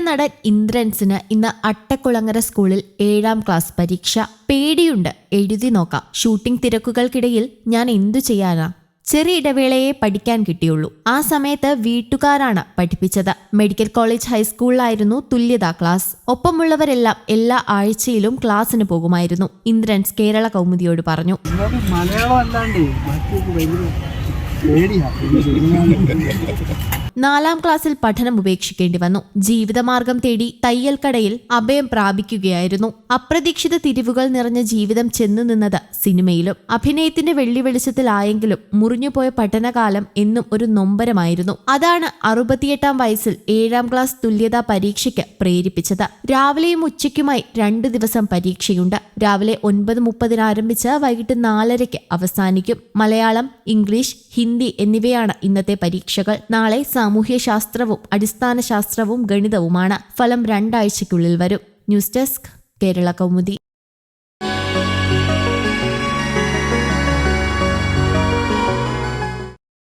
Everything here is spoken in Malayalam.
നടൻ ഇന്ദ്രൻസിന് ഇന്ന് അട്ടക്കുളങ്ങര സ്കൂളിൽ ഏഴാം ക്ലാസ് പരീക്ഷ. പേടിയുണ്ട്. എഴുതി നോക്കാം. ഷൂട്ടിംഗ് തിരക്കുകൾക്കിടയിൽ ഞാൻ എന്തു ചെയ്യാനാ? ചെറിയ ഇടവേളയെ പഠിക്കാൻ കിട്ടിയുള്ളൂ. ആ സമയത്ത് വീട്ടുകാരാണ് പഠിപ്പിച്ചത്. മെഡിക്കൽ കോളേജ് ഹൈസ്കൂളിലായിരുന്നു തുല്യതാ ക്ലാസ്. ഒപ്പമുള്ളവരെല്ലാം എല്ലാ ആഴ്ചയിലും ക്ലാസ്സിന് പോകുമായിരുന്നു. ഇന്ദ്രൻസ് കേരള കൗമുദിയോട് പറഞ്ഞു. മലയാളം നാലാം ക്ലാസ്സിൽ പഠനം ഉപേക്ഷിക്കേണ്ടി വന്നു. ജീവിതമാർഗം തേടി തയ്യൽക്കടയിൽ അഭയം പ്രാപിക്കുകയായിരുന്നു. അപ്രതീക്ഷിത തിരിവുകൾ നിറഞ്ഞ ജീവിതം ചെന്നു നിന്നത് സിനിമയിലും അഭിനയത്തിന്റെ വെള്ളി വെളിച്ചത്തിലായെങ്കിലും മുറിഞ്ഞുപോയ പഠനകാലം എന്നും ഒരു നൊമ്പരമായിരുന്നു. അതാണ് അറുപത്തിയെട്ടാം വയസ്സിൽ ഏഴാം ക്ലാസ് തുല്യതാ പരീക്ഷയ്ക്ക് പ്രേരിപ്പിച്ചത്. രാവിലെയും ഉച്ചയ്ക്കുമായി രണ്ടു ദിവസം പരീക്ഷയുണ്ട്. രാവിലെ ഒൻപത് മുപ്പതിന് ആരംഭിച്ച് വൈകിട്ട് നാലരയ്ക്ക് അവസാനിക്കും. മലയാളം ഇംഗ്ലീഷ് ഹിന്ദി എന്നിവയാണ് ഇന്നത്തെ പരീക്ഷകൾ. നാളെ സാമൂഹ്യ ശാസ്ത്രവും അടിസ്ഥാന ശാസ്ത്രവും ഗണിതവുമാണ്. ഫലം രണ്ടാഴ്ചയ്ക്കുള്ളിൽ വരും. News desk Kerala Kaumudi.